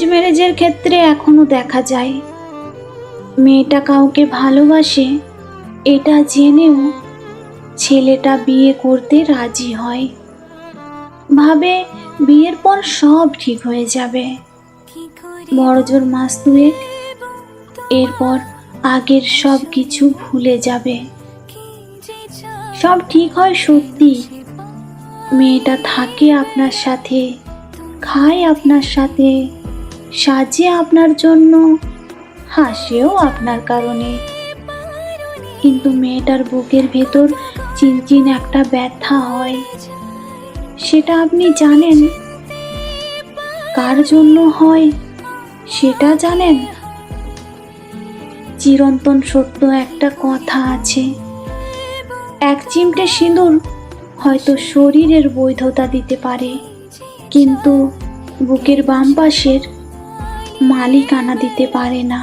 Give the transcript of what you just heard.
ম্যারেজের ক্ষেত্রে এখনও দেখা যায়। মেয়েটা কাউকে ভালোবাসে, এটা জেনেও ছেলেটা বিয়ে করতে রাজি হয়। ভাবে বিয়ের পর সব ঠিক হয়ে যাবে। বড়জোর মাস দুয়েক এরপর আগের সব কিছু ভুলে যাবে। সব ঠিক হয় সত্যি। মেয়েটা থাকে আপনার সাথে, খায় আপনার সাথে। সাজে আপনার জন্য, হাসেও আপনার কারণে। কিন্তু মেয়েটার বুকের ভেতর চিনচিন একটা ব্যথা হয়। সেটা আপনি জানেন? কার জন্য হয় সেটা জানেন? চিরন্তন সত্য একটা কথা আছে। এক চিমটে সিঁদুর হয়তো শরীরের বৈধতা দিতে পারে, কিন্তু বুকের বাম পাশের মালিকানা দিতে পারে না।